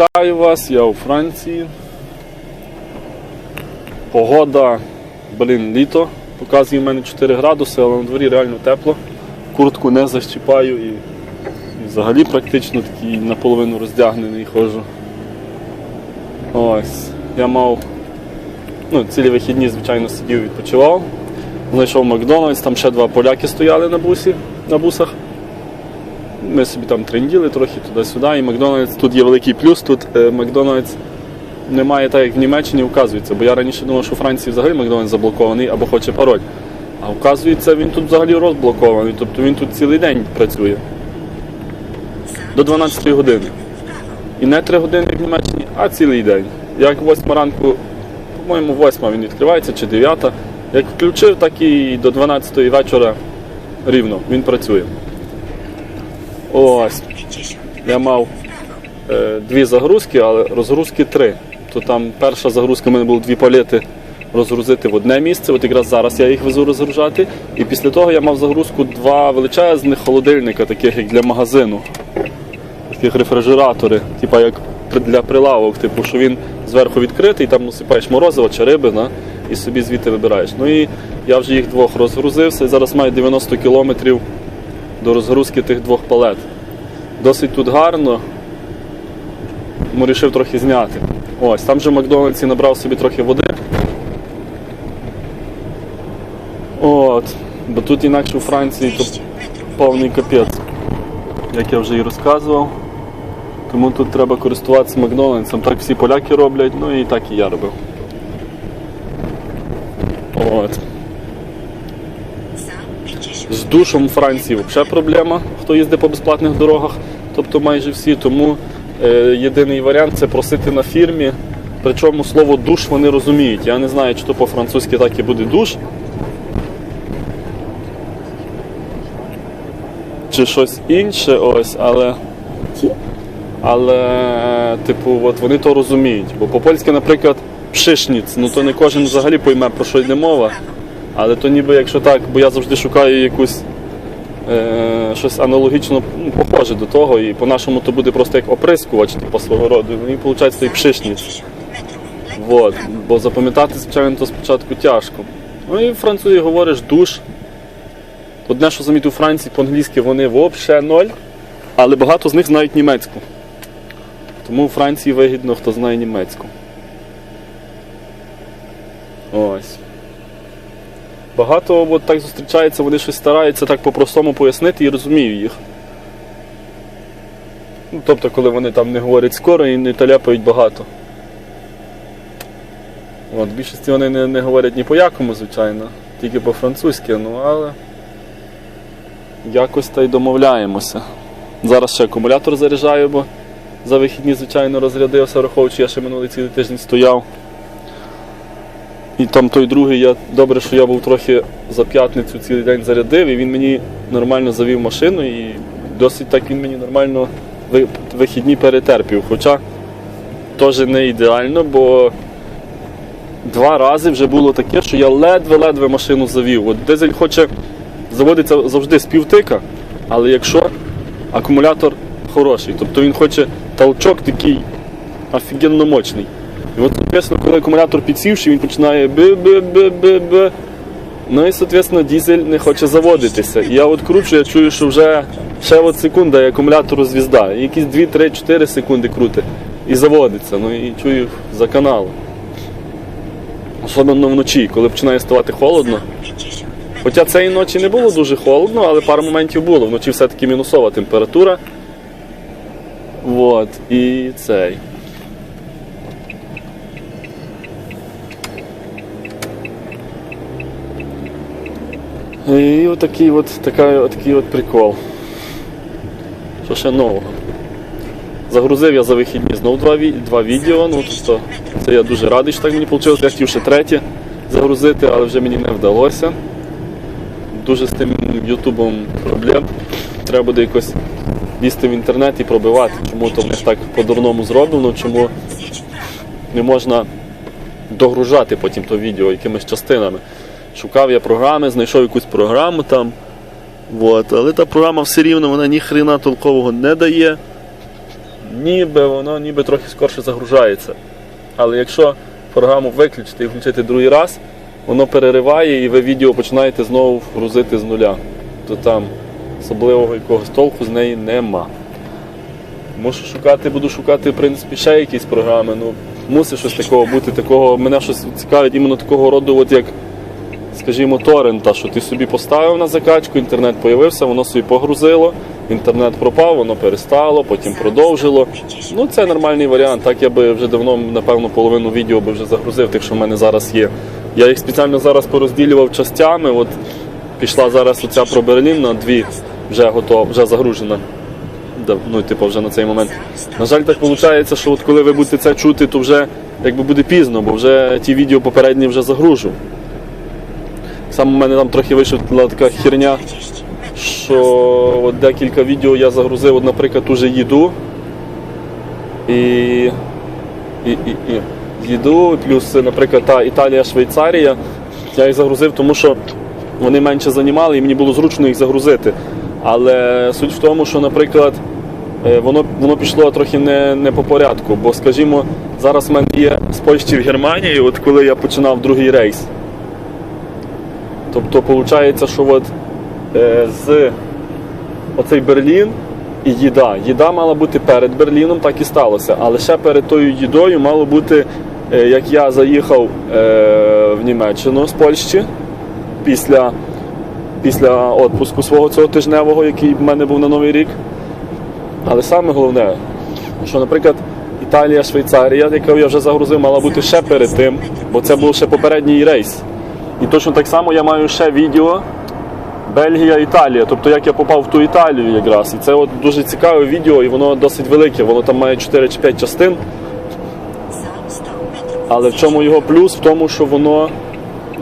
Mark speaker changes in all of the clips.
Speaker 1: Вітаю вас, я у Франції. Погода, блін, літо. Показує в мене 4 градуси, але на дворі реально тепло. Куртку не защіпаю і, і взагалі практично такий наполовину роздягнений ходжу. Ось. Я мав ну, цілі вихідні, звичайно, сидів, відпочивав. Знайшов Макдональдс, там ще два поляки стояли на бусі, на бусах. Ми собі там тренділи трохи туди-сюди, і Макдональдс тут є великий плюс. Тут е, Макдональдс немає так, як в Німеччині вказується. Бо я раніше думав, що у Франції взагалі Макдональдс заблокований або хоче пароль. А вказується, він тут взагалі розблокований, тобто він тут цілий день працює. До 12 години. І не 3 години, як в Німеччині, а цілий день. Як 8 ранку, по-моєму, 8 він відкривається чи 9. Як включив, так і до 12 вечора рівно він працює. Ось. Я мав е, дві загрузки, але розгрузки три. То там перша загрузка в мене було дві палети розгрузити в одне місце. От якраз зараз я їх везу розгружати. І після того я мав загрузку два величезних холодильника, таких як для магазину. Таких рефрижератори, типа як для прилавок, типу, що він зверху відкритий, там насипаєш морозиво чи риби, на, і собі звідти вибираєш. Ну і я вже їх двох розгрузився і зараз маю 90 кілометрів до розгрузки тих двох палет. Досить тут гарно. Тому вирішив трохи зняти. Ось, там же в Макдональдсі набрав собі трохи води. От. Бо тут інакше у Франції то повний капець, як я вже і розказував. Тому тут треба користуватися Макдональдсом. Так всі поляки роблять, ну і так і я робив. От. З душом Франції взагалі проблема, хто їздить по безплатних дорогах, тобто майже всі. Тому е, єдиний варіант це просити на фірмі. Причому слово душ вони розуміють. Я не знаю, чи то по-французьки так і буде душ. Чи щось інше, ось, але. Але, типу, от вони то розуміють. Бо по-польськи, наприклад, пшишніц, ну то не кожен взагалі пойме, про що йде мова. Але то ніби якщо так, бо я завжди шукаю якусь е, щось аналогічно ну, похоже до того, і по-нашому то буде просто як оприскувач, типу свого роду. Ну і виходить той пшишніць. Вот. Бо запам'ятати, звичайно, то спочатку тяжко. Ну і французі говориш душ. Одне, що замітив у Франції по-англійськи вони взагалі ноль, але багато з них знають німецьку. Тому у Франції вигідно, хто знає німецьку. Ось. Багато от так зустрічається, вони щось стараються так по-простому пояснити і розумію їх. Ну, тобто, коли вони там не говорять скоро і не таляпають багато. От, більшості вони не, не говорять ні по якому, звичайно, тільки по-французьки, ну але якось та й домовляємося. Зараз ще акумулятор заряджаю, бо за вихідні, звичайно, розрядився, враховуючи, я ще минулий цілий тиждень стояв. І там той другий, я добре, що я був трохи за п'ятницю цілий день зарядив, і він мені нормально завів машину, і досить так він мені нормально вихідні перетерпів. Хоча теж не ідеально, бо два рази вже було таке, що я ледве-ледве машину завів. От дизель хоче заводиться завжди з півтика, але якщо акумулятор хороший, тобто він хоче толчок такий офігенно мощний. І от, соответственно, коли акумулятор підсівший, він починає би-би-би-би-би. Ну і, соответственно, дизель не хоче заводитися. І я от кручу, я чую, що вже ще от секунда і акумулятору звізда. І якісь 2-3-4 секунди крути. І заводиться. Ну і чую за каналом. Особливо вночі, коли починає ставати холодно. Хоча цієї ночі не було дуже холодно, але пару моментів було. Вночі все-таки мінусова температура. Вот. І цей. І отакий от, така, отакий от прикол. Що ще нового? Загрузив я за вихідні знову два, два відео. Ну, тобто, це я дуже радий, що так мені вийшло. Я хотів ще третє загрузити, але вже мені не вдалося. Дуже з тим Ютубом проблем. Треба буде якось лізти в інтернет і пробивати, чому то в них так по-дурному зроблено, чому не можна догружати потім то відео якимись частинами. Шукав я програми, знайшов якусь програму там. Вот. Але та програма все рівно вона ні хрена толкового не дає. ніби воно ніби трохи скорше загружається. Але якщо програму виключити і включити другий раз, воно перериває і ви відео починаєте знову грузити з нуля. То там особливого якогось толку з неї нема. Мушу шукати, буду шукати, в принципі, ще якісь програми. Ну, мусить щось такого бути, такого. Мене щось цікавить іменно такого роду, от як, скажімо, торрента, що ти собі поставив на закачку, інтернет появився, воно собі погрузило, інтернет пропав, воно перестало, потім продовжило. Ну, це нормальний варіант. Так я би вже давно, напевно, половину відео би вже загрузив, тих, що в мене зараз є. Я їх спеціально зараз порозділював частями. От пішла зараз оця про Берлін на дві, вже готова, вже загружена. Ну, типу, вже на цей момент. На жаль, так виходить, що от коли ви будете це чути, то вже якби буде пізно, бо вже ті відео попередні вже загружу. Саме в мене там трохи вийшла така херня, що от декілька відео я загрузив, от, наприклад, уже їду. І, і, і, і їду, плюс, наприклад, та Італія, Швейцарія. Я їх загрузив, тому що вони менше займали і мені було зручно їх загрузити. Але суть в тому, що, наприклад, е, воно, воно пішло трохи не, не по порядку. Бо, скажімо, зараз в мене є з Польщі в Германії, от коли я починав другий рейс. Тобто, виходить, що от, е, з оцей Берлін і їда. Їда мала бути перед Берліном, так і сталося. Але ще перед тою їдою мало бути, е, як я заїхав е, в Німеччину з Польщі після, після відпуску свого цього тижневого, який в мене був на Новий рік. Але саме головне, що, наприклад, Італія, Швейцарія, яку я вже загрузив, мала бути ще перед тим, бо це був ще попередній рейс. І точно так само я маю ще відео Бельгія, Італія. Тобто як я попав в ту Італію якраз. І це от дуже цікаве відео, і воно досить велике. Воно там має 4 чи 5 частин. Але в чому його плюс? В тому, що воно,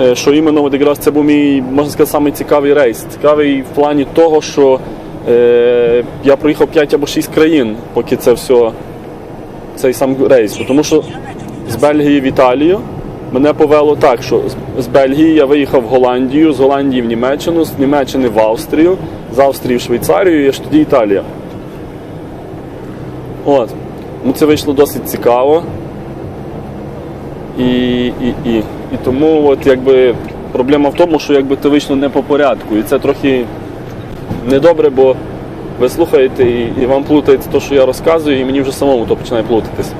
Speaker 1: е, що іменно от якраз це був мій, можна сказати, самий цікавий рейс. Цікавий в плані того, що е, я проїхав 5 або 6 країн, поки це все, цей сам рейс. Тому що з Бельгії в Італію мене повело так, що з- Бельгії я виїхав в Голландію, з Голландії в Німеччину, з Німеччини в Австрію, з Австрії в Швейцарію і аж тоді Італія. От. Ну це вийшло досить цікаво. І, і, і, і тому от, якби, проблема в тому, що якби це вийшло не по порядку. І це трохи недобре, бо ви слухаєте і, і вам плутається те, що я розказую, і мені вже самому то починає плутатись.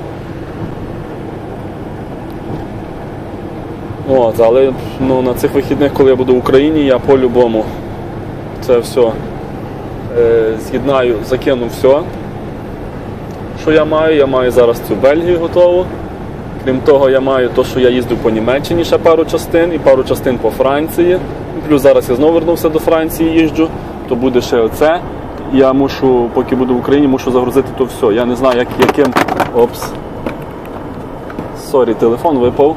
Speaker 1: От, але ну, на цих вихідних, коли я буду в Україні, я по-любому це все е, з'єднаю, закину все, що я маю. Я маю зараз цю Бельгію готову. Крім того, я маю те, що я їздив по Німеччині ще пару частин і пару частин по Франції. Плюс зараз я знову вернувся до Франції, їжджу, то буде ще оце. Я мушу, поки буду в Україні, мушу загрузити то все. Я не знаю, як, яким. Опс. Сорі, телефон випав.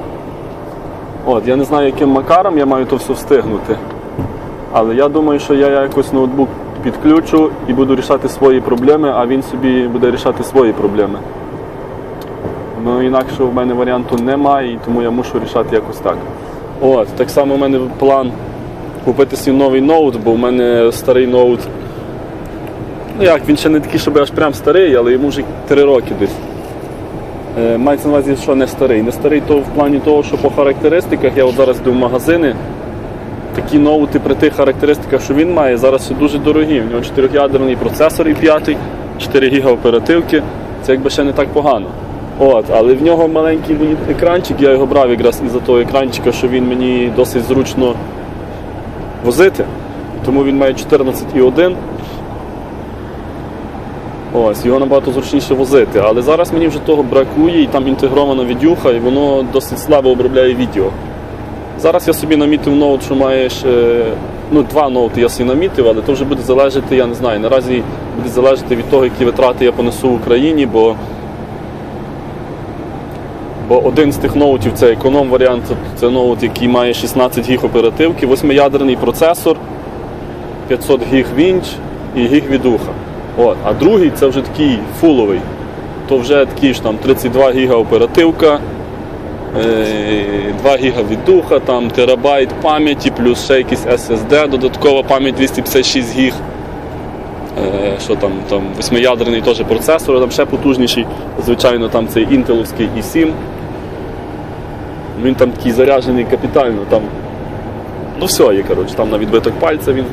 Speaker 1: От, я не знаю, яким макаром я маю то все встигнути. Але я думаю, що я якось ноутбук підключу і буду рішати свої проблеми, а він собі буде рішати свої проблеми. Ну інакше в мене варіанту немає, і тому я мушу рішати якось так. От, так само в мене план купити свій новий ноут, бо в мене старий ноут. Ну як, він ще не такий, щоб аж прям старий, але йому вже 3 роки десь. Е, Мається на увазі, що не старий. Не старий то в плані того, що по характеристиках я от зараз йду в магазини. Такі ноути при тих характеристиках, що він має, зараз дуже дорогі. У нього 4-ядерний процесор і 5, 4 ГБ оперативки. Це якби ще не так погано. От, але в нього маленький екранчик, я його брав якраз із-за того екранчика, що він мені досить зручно возити. Тому він має 14,1. Ось, його набагато зручніше возити. Але зараз мені вже того бракує, і там інтегрована відюха, і воно досить слабо обробляє відео. Зараз я собі намітив ноут, що маєш. Ну, два ноути я собі намітив, але то вже буде залежати, я не знаю. Наразі буде залежати від того, які витрати я понесу в Україні, бо, бо один з тих ноутів це економ варіант, це ноут, який має 16 гіг оперативки, восьмиядерний процесор, 500 гіг вінч і гіг відуха. От. А другий це вже такий фуловий. То вже такий ж там 32 гіга оперативка, е, 2 гіга відуха, там терабайт пам'яті, плюс ще якийсь SSD, додаткова пам'ять 256 гіг. Е, е, що там, там восьмиядерний теж процесор, там ще потужніший. Звичайно, там цей інтеловський i7. Він там такий заряджений капітально. Там, ну все є, коротше, там на відбиток пальця він.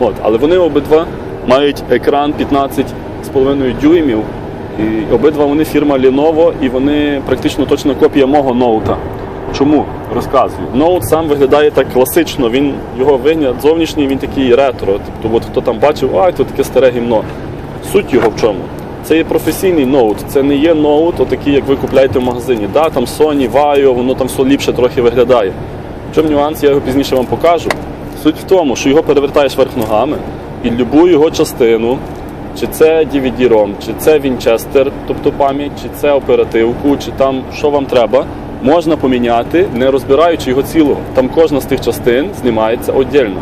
Speaker 1: От, але вони обидва мають екран 15,5 дюймів. І обидва вони фірма Lenovo, і вони практично точна копія мого ноута. Чому? Розказую. Ноут сам виглядає так класично, він, його вигляд зовнішній, він такий ретро. Тобто, от хто там бачив, ай, то таке старе гімно. Суть його в чому? Це є професійний ноут, це не є ноут, отакий, як ви купляєте в магазині. Да, там Sony, Vaio, воно там все ліпше трохи виглядає. В чому нюанс, я його пізніше вам покажу. Суть в тому, що його перевертаєш верх ногами, і любу його частину, чи це DVD-ROM, чи це Winchester, тобто пам'ять, чи це оперативку, чи там що вам треба, можна поміняти, не розбираючи його цілого. Там кожна з тих частин знімається віддільно.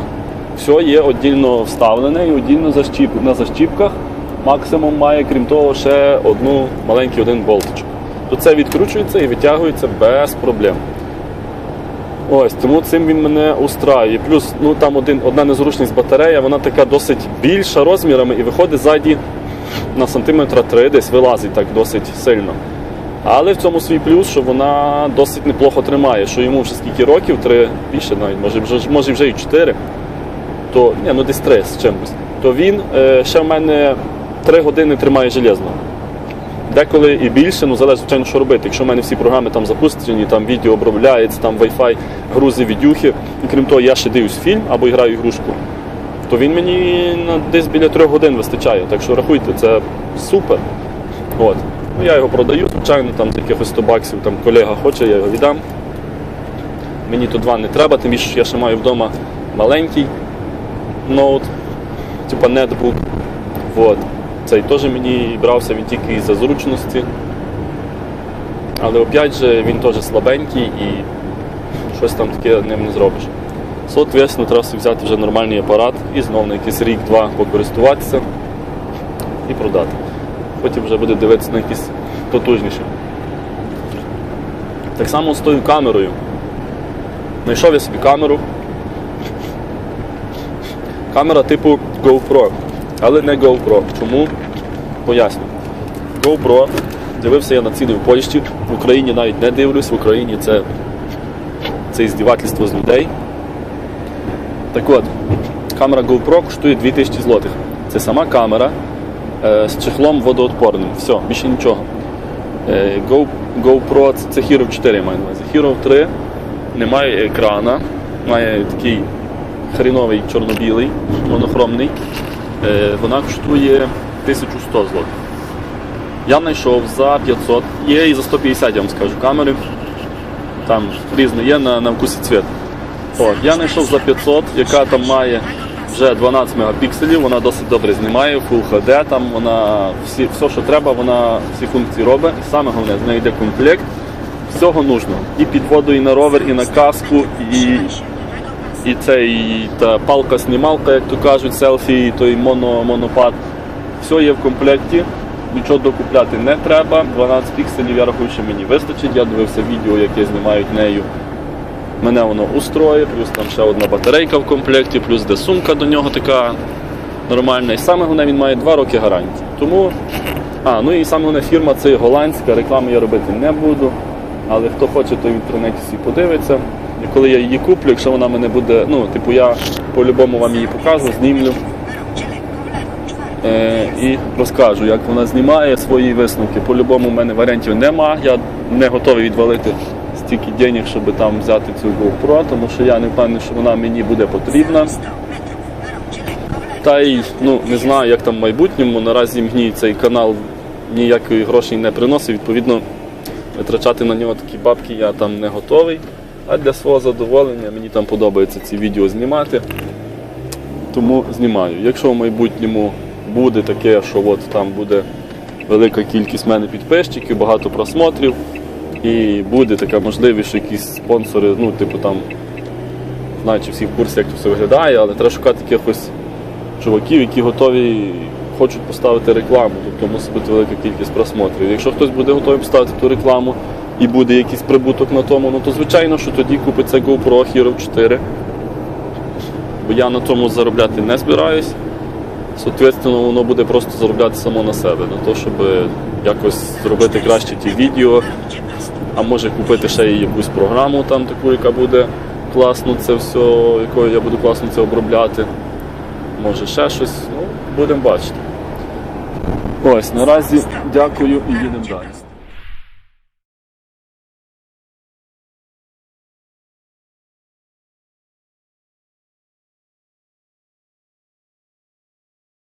Speaker 1: Все є віддільно вставлене і віддільно защіп... на защіпках. Максимум має, крім того, ще одну маленький один болтичок. То це відкручується і витягується без проблем. Ось, тому цим він мене устраює. Плюс ну, там один, одна незручність батарея, вона така досить більша розмірами і виходить ззаді на сантиметра 3, десь вилазить так досить сильно. Але в цьому свій плюс, що вона досить неплохо тримає, що йому вже скільки років, три більше навіть, може вже, може вже і чотири, то ні, ну десь три з чимось, то він е, ще в мене три години тримає железно. Деколи і більше, ну залежить, звичайно, що робити. Якщо в мене всі програми там запущені, там відео обробляється, там Wi-Fi, грузи, відюхи, і крім того, я ще дивлюсь фільм або граю ігрушку, то він мені на десь біля трьох годин вистачає. Так що рахуйте, це супер. От. Ну, я його продаю, звичайно, там якихось 100 баксів там колега хоче, я його віддам. Мені то два не треба, тим більше я ще маю вдома маленький ноут, типа нетбук. От. Цей теж мені брався він тільки із-за зручності. Але опять же він теж слабенький і щось там таке ним не зробиш. Соответственно, треба взяти вже нормальний апарат і знову на якийсь рік-два покористуватися і продати. Потім вже буде дивитися на якісь потужніші. Так само з тою камерою. Знайшов я собі камеру. Камера типу GoPro, але не GoPro. Чому? Поясню. GoPro дивився я на ціни в Польщі, в Україні навіть не дивлюсь, в Україні це, це іздівательство з людей. Так от, камера GoPro коштує 2000 злотих. Це сама камера е, з чехлом водоотпорним. Все, більше нічого. Е, Go, GoPro це, Hero 4 я маю на увазі. Hero 3 немає екрана, має такий хріновий чорно-білий, монохромний. Е, вона коштує 1100 злотих. Я знайшов за 500, є і за 150, я вам скажу, камери. Там різне є на, на вкусі цвіт. От, я знайшов за 500, яка там має вже 12 мегапікселів, вона досить добре знімає, Full HD, там вона всі, все, що треба, вона всі функції робить. І саме головне, з неї йде комплект всього нужно. І під воду, і на ровер, і на каску, і, і це, і та палка-знімалка, як то кажуть, селфі, і той моно, монопад. Все є в комплекті. Нічого докупляти не треба. 12 пікселів, я рахую, що мені вистачить. Я дивився відео, яке знімають нею. Мене воно устроє, плюс там ще одна батарейка в комплекті, плюс де сумка до нього така нормальна. І саме головне, він має 2 роки гарантії. Тому, а, ну і саме головне фірма це голландська, реклами я робити не буду. Але хто хоче, то в інтернеті всі подивиться. І коли я її куплю, якщо вона мене буде, ну, типу, я по-любому вам її покажу, знімлю е, і розкажу, як вона знімає свої висновки. По-любому в мене варіантів нема. Я не готовий відвалити стільки денег, щоб там взяти цю GoPro, тому що я не впевнений, що вона мені буде потрібна. Та й ну, не знаю, як там в майбутньому. Наразі мені цей канал ніякої грошей не приносить. Відповідно, витрачати на нього такі бабки я там не готовий. А для свого задоволення мені там подобається ці відео знімати. Тому знімаю. Якщо в майбутньому буде таке, що от там буде велика кількість в мене підписчиків, багато просмотрів, і буде така можливість, що якісь спонсори, ну, типу там, знаю, чи всі в курсі, як це все виглядає, але треба шукати якихось чуваків, які готові хочуть поставити рекламу, тобто мусить бути велика кількість просмотрів. Якщо хтось буде готовий поставити ту рекламу і буде якийсь прибуток на тому, ну то звичайно, що тоді купиться GoPro Hero 4. Бо я на тому заробляти не збираюсь. Соответственно, воно буде просто заробляти само на себе, на те, щоб якось зробити краще ті відео, а може купити ще якусь програму там таку, яка буде класно це все, якою я буду класно це обробляти. Може ще щось, ну, будемо бачити. Ось, наразі дякую і їдемо далі.